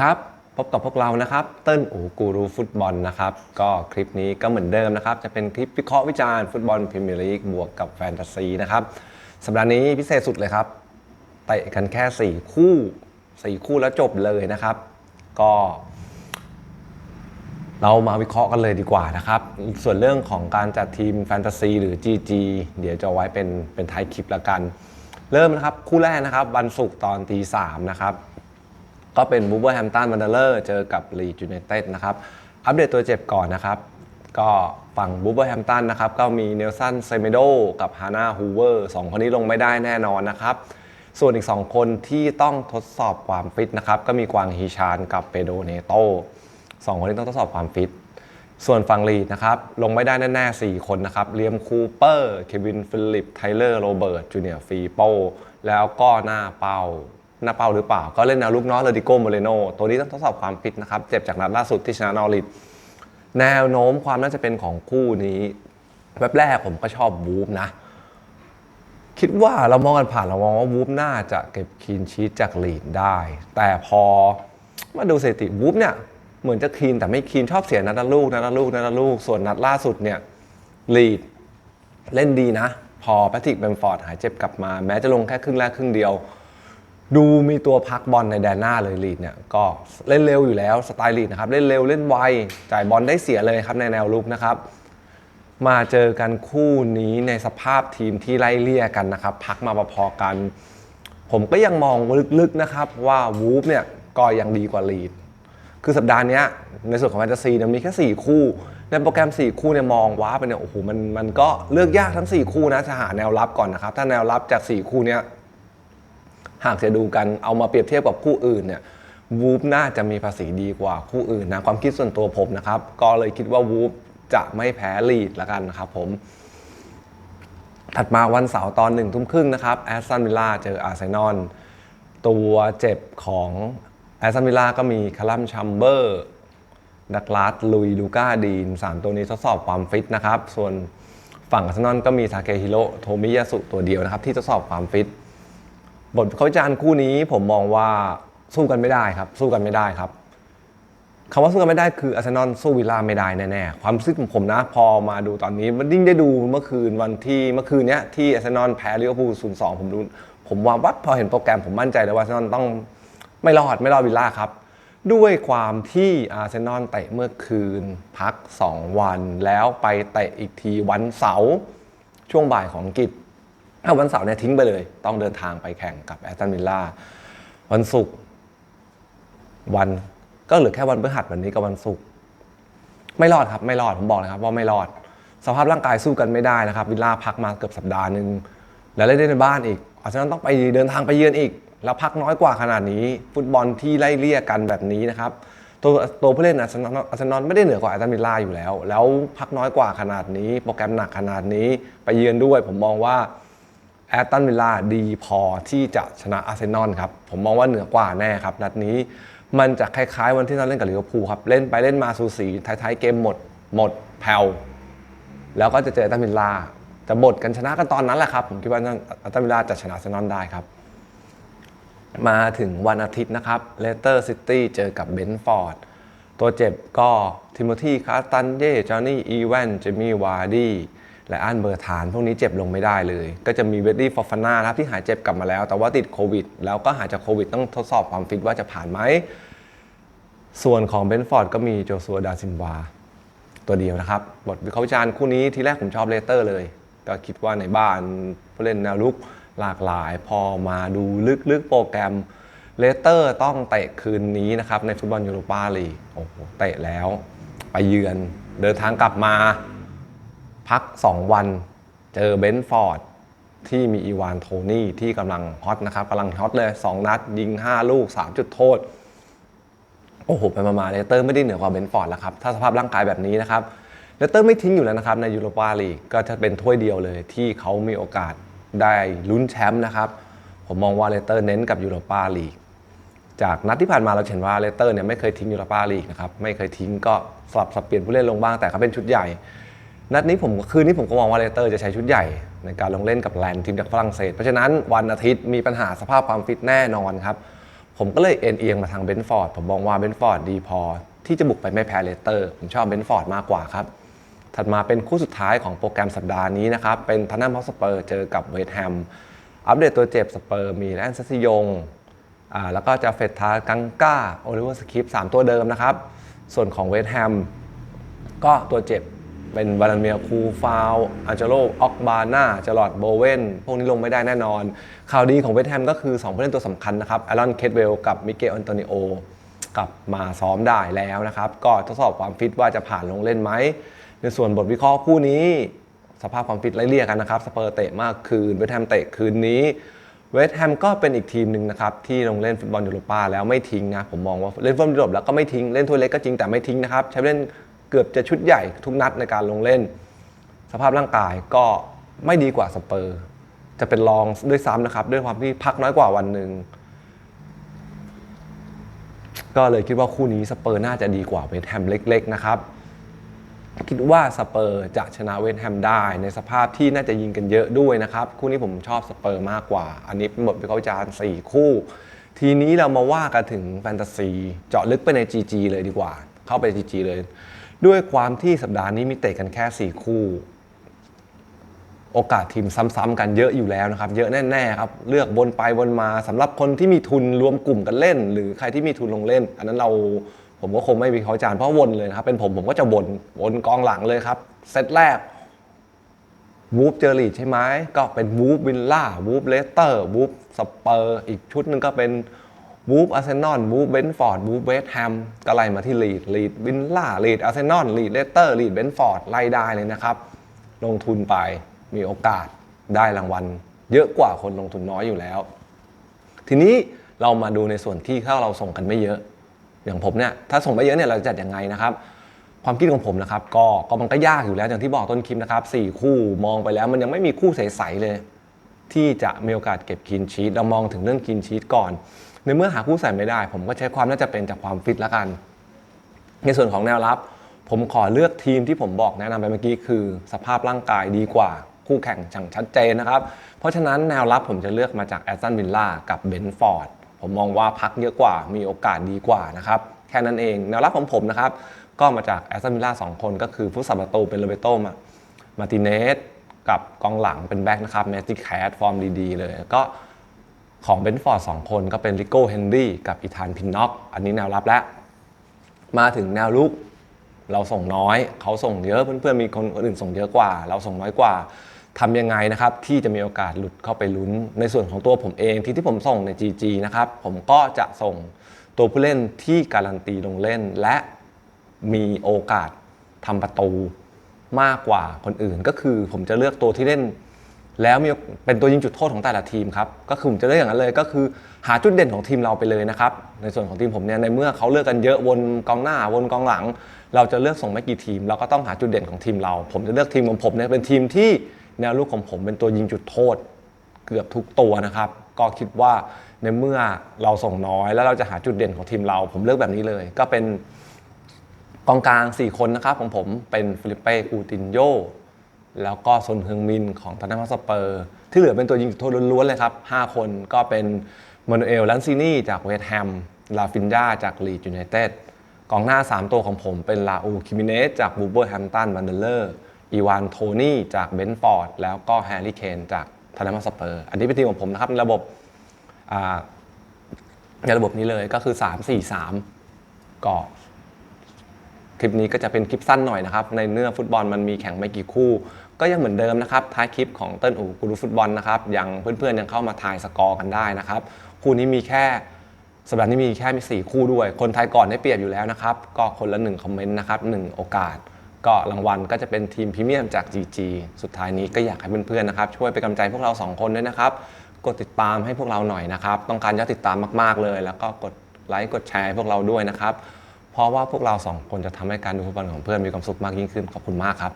ครับ พบกับพวกเรานะครับเติ้ลอูกูรูฟุตบอลนะครับ ก็คลิปนี้ก็เหมือนเดิมนะครับ จะเป็นคลิปวิเคราะห์วิจารณ์ฟุตบอลพรีเมียร์ลีกบวกกับแฟนตาซีนะครับ สัปดาห์นี้พิเศษสุดเลยครับเตะกันแค่ 4 คู่ 4 คู่แล้วจบเลยนะครับ ก็ เรามาวิเคราะห์กันเลยดีกว่านะครับ ส่วนเรื่องของการจัดทีมแฟนตาซีหรือ GG เดี๋ยวจะไว้เป็นเป็นท้ายคลิปละกัน เริ่มนะครับคู่แรกนะครับวันศุกร์ตอนตีสามนะครับ ก็เป็นบูเบอร์แฮมตันวันเดอร์เจอกับลีดยูไนเต็ดนะครับ อัปเดตตัวเจ็บก่อนนะครับ ก็ฝั่งบูเบอร์แฮมตันนะครับ ก็มีเนลสันเซเมโดกับฮาน่าฮูเวอร์สองคนนี้ลงไม่ได้แน่นอนนะครับ ส่วนอีก 2 คนที่ต้องทดสอบความฟิตนะครับ ก็มีกวางฮีชานกับเปโดเนโตสองคนนี้ต้องทดสอบความฟิตส่วนฝั่งลีดนะครับ ลงไม่ได้แน่ๆ4คนนะครับเลียมคูเปอร์ เควินฟิลิป ไทเลอร์ โรเบิร์ต จูเนียร์ฟีโปแล้วก็หน้าเป้า นาเปาหรือเปล่า ก็เล่นแนวลูกน้อยเลดิโกโมเรโนตัวนี้ต้องทดสอบความฟิตนะครับ เจ็บจากนัดล่าสุดที่ชนะนอริดแนวโน้มความน่าจะเป็นของคู่นี้แวบแรกผมก็ชอบบูฟนะ คิดว่าเรามองกันผ่านเรามองว่าวูฟน่าจะเก็บคีนชีตจากลีดได้ แต่พอมาดูสถิติวูฟเนี่ยเหมือนจะคีนแต่ไม่คีนชอบเสียนัดละลูกนัดละลูกนัดละลูกส่วนนัดล่าสุดเนี่ยลีดเล่นดีนะ พอแพทริกแบมฟอร์ดหายเจ็บกลับมา แม้จะลงแค่ครึ่งแรกครึ่งเดียว ดูมีตัวพักบอลในแดนหน้าเลยลีดเนี่ยก็เล่นเร็วอยู่แล้วสไตล์ลีดนะครับเล่นเร็วเล่นไวจ่ายบอลได้เสียเลยครับในแนวลุกนะครับ มาเจอกันคู่นี้ในสภาพทีมที่ไล่เลี่ยกันนะครับ พักมาประพอกัน ผมก็ยังมองลึกๆนะครับว่าวูฟเนี่ยก็ยังดีกว่าลีดคือสัปดาห์นี้ในส่วนของแฟนตาซีเนี่ยมีแค่ 4 คู่ ในโปรแกรม 4 คู่เนี่ยมองว้าไปเนี่ยโอ้โหมันมันก็เลือกยากทั้ง 4 คู่นะจะหาแนวรับก่อนนะครับ ถ้าแนวรับจาก 4 คู่เนี้ย หากจะดูกันเอามาเปรียบเทียบกับคู่อื่นเนี่ยวูฟน่าจะมีภาษีดีกว่าคู่อื่นนะความคิดส่วนตัวผมนะครับ ก็เลยคิดว่าวูฟจะไม่แพ้ลีดละกันนะครับผมถัดมาวันเสาร์ตอนหนึ่งทุ่มครึ่งนะครับแอสตันวิลล่าเจออาร์เซนอลตัวเจ็บของแอสตันวิลล่าก็มีคาลัมชัมเบอร์ดักลาสลุยลูก้าดีนสามตัวนี้ทดสอบความฟิตนะครับ ส่วนฝั่งอาร์เซนอลก็มีทาเคฮิโรโทมิยาสุตัวเดียวนะครับ ที่ทดสอบความฟิต บทเขาวิจารณ์คู่นี้ผมมองว่าสู้กันไม่ได้ครับ สู้กันไม่ได้ครับคำว่าสู้กันไม่ได้คืออาร์เซนอลสู้วิลล่าไม่ได้แน่ๆความรู้สึกของผมนะพอมาดูตอนนี้มันยิ่งได้ดูเมื่อคืนวันที่เมื่อคืนเนี้ยที่อาร์เซนอลแพ้ลิเวอร์พูล0-2ผมดูผมว่าวัดพอเห็นโปรแกรมผมมั่นใจเลยว่าอาร์เซนอลต้องไม่รอดไม่รอดวิลล่าครับ ด้วยความที่อาร์เซนอลเตะเมื่อคืนพัก 2 วัน แล้วไปเตะอีกทีวันเสาร์ช่วงบ่ายของอังกฤ ถ้าวันเสาร์เนี่ยทิ้งไปเลย ต้องเดินทางไปแข่งกับแอสตันวิลล่าวันศุกร์วันก็เหลือแค่วันพฤหัสวันนี้กับวันศุกร์ไม่รอดครับ ไม่รอดผมบอกเลยครับ ว่าไม่รอด สภาพร่างกายสู้กันไม่ได้นะครับ วิลล่าพักมาเกือบสัปดาห์หนึ่งแล้วเล่นในบ้านอีกอาร์เซนอลต้องไปเดินทางไปเยือนอีก แล้วพักน้อยกว่าขนาดนี้ ฟุตบอลที่ไล่เลี่ยกันแบบนี้นะครับตัวตัวผู้เล่นอาร์เซนอลอาร์เซนอลไม่ได้เหนือกว่าแอสตันวิลล่าอยู่แล้ว แล้วพักน้อยกว่าขนาดนี้ โปรแกรมหนักขนาดนี้ไปเยือนด้วย ผมมองว่า แอตตันวิลล่าดีพอที่จะชนะอาร์เซนอลครับ ผมมองว่าเหนือกว่าแน่ครับ นัดนี้มันจะคล้ายๆวันที่เราเล่นกับลิเวอร์พูลครับ เล่นไปเล่นมาสูสีท้ายๆเกมหมด หมดแผ่วแล้วก็จะเจอแอตตันวิลล่าจะบดกันชนะกันตอนนั้นแหละครับ ผมคิดว่าแอตตันวิลล่าจะชนะอาร์เซนอลได้ครับ มาถึงวันอาทิตย์นะครับเลสเตอร์ซิตี้เจอกับเบนฟอร์ดตัวเจ็บก็ทิโมธีคาสตันเย่จอห์นนี่อีแวนเจมี่วาร์ดี้ และอันเบอร์ธานพวกนี้เจ็บลงไม่ได้เลย ก็จะมีเวดดี้ฟอฟาน่าครับที่หายเจ็บกลับมาแล้ว แต่ว่าติดโควิด แล้วก็หายจากโควิดต้องทดสอบความฟิตว่าจะผ่านไหม ส่วนของเบนฟอร์ดก็มีโจซัวดาซินวาตัวเดียวนะครับ บทวิเคราะห์วิจารณ์คู่นี้ทีแรกผมชอบเลสเตอร์เลย ก็คิดว่าในบ้านผู้เล่นแนวลุกหลากหลาย พอมาดูลึกๆโปรแกรมเลสเตอร์ต้องเตะคืนนี้นะครับในฟุตบอลยูโรปาลีกโอ้โหเตะแล้ว ไปเยือน เดินทางกลับมา พัก 2 วัน เจอเบนฟอร์ดที่มีอีวานโทนี่ที่กำลังฮอตนะครับกำลังฮอตเลย 2 นัด ยิง 5 ลูก 3 จุดโทษ โอ้โห ไปมาๆเลสเตอร์ไม่ได้เหนือกว่าเบนฟอร์ดแล้วครับ ถ้าสภาพร่างกายแบบนี้นะครับเลสเตอร์ไม่ทิ้งอยู่แล้วนะครับ ในยูโรปาลีกก็จะเป็นถ้วยเดียวเลยที่เขามีโอกาสได้ลุ้นแชมป์นะครับ ผมมองว่าเลสเตอร์เน้นกับยูโรปาลีกจากนัดที่ผ่านมาเราเห็นว่าเลสเตอร์เนี่ยไม่เคยทิ้งยูโรปาลีกนะครับไม่เคยทิ้งก็สลับสับเปลี่ยนผู้เล่นลงบ้างแต่เขาเป็นชุดใหญ่ นัดนี้ผมคืนนี้ผมก็มองว่าเลสเตอร์จะใช้ชุดใหญ่ในการลงเล่นกับแลนด์ทีมจากฝรั่งเศส เพราะฉะนั้นวันอาทิตย์มีปัญหาสภาพความฟิตแน่นอนครับ ผมก็เลยเอ็นเอียงมาทางเบนฟอร์ดผมมองว่าเบนฟอร์ดดีพอ ที่จะบุกไปไม่แพ้เลสเตอร์ผมชอบเบนฟอร์ดมากกว่าครับ ถัดมาเป็นคู่สุดท้ายของโปรแกรมสัปดาห์นี้นะครับเป็นทันนัมฮอสเปอร์เจอกับเวสต์แฮมอัปเดตตัวเจ็บสเปอร์มีแอนซัสซิยงอ่าแล้วก็จะเฟตทากังก้าโอลิเวอร์สคริปสามตัวเดิมนะครับส่วนของเวสต์แฮมก็ตัวเจ็บ เป็นบาลาเมียคูฟาวอันเจโลออกบาน่าจลอดโบเวนพวกนี้ลงไม่ได้แน่นอน ข่าวดีของเวสแฮมก็คือ 2 ผู้เล่นตัวสำคัญนะครับแอรอนเคทเวลกับมิเกลอันโตนิโอกลับมาซ้อมได้แล้วนะครับ ก็ทดสอบความฟิตว่าจะผ่านลงเล่นไหม ในส่วนบทวิเคราะห์คู่นี้ สภาพความฟิตไล่เลี่ยกันนะครับสเปอร์เตะมากคืนเวสแฮมเตะคืนนี้เวสต์แฮมก็เป็นอีกทีมหนึ่งนะครับ ที่ลงเล่นฟุตบอลยูโรปาแล้วไม่ทิ้งนะ ผมมองว่าเล่นฟุตบอลยุโรปแล้วก็ไม่ทิ้ง เล่นถ้วยเล็กก็จริงแต่ไม่ทิ้งนะครับ ใช้เล่น เกือบจะชุดใหญ่ทุกนัดในการลงเล่น สภาพร่างกายก็ไม่ดีกว่าสเปอร์ จะเป็นรองด้วยซ้ำนะครับ ด้วยความที่พักน้อยกว่าวันหนึ่งก็เลยคิดว่าคู่นี้สเปอร์น่าจะดีกว่าเวสแฮมเล็ก ๆ นะครับ คิดว่าสเปอร์จะชนะเวสแฮมได้ในสภาพที่น่าจะยิงกันเยอะด้วยนะครับ คู่นี้ผมชอบสเปอร์มากกว่า อันนี้เป็นบทวิเคราะห์จารณ์4คู่ ทีนี้เรามาว่ากันถึงแฟนตาซี เจาะลึกไปใน GG เลยดีกว่า เข้าไป GG เลย ด้วยความที่สัปดาห์นี้มีเตะกันแค่ 4 คู่ โอกาสทีมซ้ำๆกันเยอะอยู่แล้วนะครับ เยอะแน่ๆครับ เลือกวนไปวนมาสำหรับคนที่มีทุนรวมกลุ่มกันเล่น หรือใครที่มีทุนลงเล่น อันนั้นเราผมก็คงไม่วิเคราะห์จารณ์เพราะวนเลยนะครับ เป็นผมผมก็จะวนวนกองหลังเลยครับเซตแรกวูฟเจอรีดใช่ไหมก็เป็นวูฟวินล่าวูฟเลสเตอร์วูฟสเปอร์อีกชุดหนึ่งก็เป็น วูฟอาร์เซนอลวูฟเบนฟอร์ดวูฟเวสต์แฮมก็ไล่มาที่ลีดลีดวินล่าลีดอาร์เซนอลลีดเลสเตอร์ลีดเบนฟอร์ดไล่ได้เลยนะครับ ลงทุนไปมีโอกาสได้รางวัล เยอะกว่าคนลงทุนน้อยอยู่แล้ว ทีนี้เรามาดูในส่วนที่ถ้าเราส่งกันไม่เยอะ อย่างผมเนี่ยถ้าส่งไม่เยอะเนี่ยเราจะจัดยังไงนะครับความคิดของผมนะครับก็ก็มันก็ยากอยู่แล้วอย่างที่บอกต้นคลิปนะครับสี่คู่มองไปแล้วมันยังไม่มีคู่ใสๆเลย ที่จะมีโอกาสเก็บคินชีตเรามองถึงเรื่องคินชีตก่อน ในเมื่อหาคู่ใส่ไม่ได้ ผมก็ใช้ความน่าจะเป็นจากความฟิตละกัน ในส่วนของแนวรับ ผมขอเลือกทีมที่ผมบอกแนะนำไปเมื่อกี้คือ สภาพร่างกายดีกว่าคู่แข่ง chẳng ชัดเจนนะครับ เพราะฉะนั้นแนวรับผมจะเลือกมาจากแอสตันวิลล่ากับเบนฟอร์ดผมมองว่าพักเยอะกว่ามีโอกาสดีกว่านะครับแค่นั้นเอง แนวรับของผมนะครับ ก็มาจากแอสตันวิลล่าสองคนก็คือผู้สับประตูเป็นโรเบโตมามาติเนสกับกองหลังเป็นแบ็คนะครับแมตติแคสฟอร์มดีๆเลยก็ ของเบนฟอร์ดสองคนก็เป็นลิโก้เฮนรี่กับอีธานพินน็อกอันนี้แนวรับแล้วมาถึงแนวลุกเราส่งน้อย เขาส่งเยอะเพื่อนๆมีคนอื่นส่งเยอะกว่า เราส่งน้อยกว่าทำยังไงนะครับที่จะมีโอกาสหลุดเข้าไปลุ้น ในส่วนของตัวผมเองที่ที่ผมส่งใน GG นะครับผมก็จะส่งตัวผู้เล่นที่การันตีลงเล่น และมีโอกาสทำประตูมากกว่าคนอื่น ก็คือผมจะเลือกตัวที่เล่น แล้วมีเป็นตัวยิงจุดโทษของแต่ละทีมครับก็คือผมจะเลือกอย่างนั้นเลยก็คือหาจุดเด่นของทีมเราไปเลยนะครับในส่วนของทีมผมเนี่ยในเมื่อเขาเลือกกันเยอะวนกองหน้าวนกองหลัง เราจะเลือกส่งไม่กี่ทีม เราก็ต้องหาจุดเด่นของทีมเรา ผมจะเลือกทีมของผมเนี่ยเป็นทีมที่แนวลูกของผมเป็นตัวยิงจุดโทษ เกือบทุกตัวนะครับ ก็คิดว่าในเมื่อเราส่งน้อย แล้วเราจะหาจุดเด่นของทีมเรา ผมเลือกแบบนี้เลย ก็เป็นกองกลาง 4 คนนะครับของผมเป็นฟิลิปเป้กูตินโย แล้วก็ซนเฮืองมินของทอนนัมสเปอร์ ที่เหลือเป็นตัวยิงจุดโทษล้วนๆเลยครับ 5 คนก็เป็นมานูเอลลันซินี่จากเวสต์แฮมลาฟินดาจากลีดยูไนเต็ดกองหน้า 3 ตัวของผมเป็นลาอูคิมิเนสจากบูเบอร์แฮมตันวันเดเลอร์อีวานโทนี่จากเบนฟอร์ดแล้วก็แฮร์รี่เคนจากทอนนัมสเปอร์ อันนี้เป็นทีมของผมนะครับ ในระบบในระบบนี้เลยก็คือ 3-4-3 ก็ คลิปนี้ก็จะเป็นคลิปสั้นหน่อยนะครับ ในเนื้อฟุตบอลมันมีแข่งไม่กี่คู่ ก็ยังเหมือนเดิมนะครับ ท้ายคลิปของเติ้ลอูกูรูฟุตบอลนะครับยังเพื่อนๆยังเข้ามาทายสกอร์กันได้นะครับ คู่นี้มีแค่สัปดาห์นี้มีแค่มี 4 คู่ด้วย คนไทยก่อนได้เปรียบอยู่แล้วนะครับ ก็คนละ 1 คอมเมนต์นะครับ 1 โอกาส ก็รางวัลก็จะเป็นทีมพรีเมียมจาก GG สุดท้ายนี้ก็อยากให้เพื่อนๆนะครับ ช่วยเป็นกำลังใจพวกเรา 2 คนด้วยนะครับ กดติดตามให้พวกเราหน่อยนะครับ ต้องการยอดติดตามมากๆเลย แล้วก็กดไลค์กดแชร์ให้พวกเราด้วยนะครับ เพราะว่าพวกเราสองคนจะทำให้การดูฟุตบอลของเพื่อนมีความสุขมากยิ่งขึ้นขอบคุณมากครับ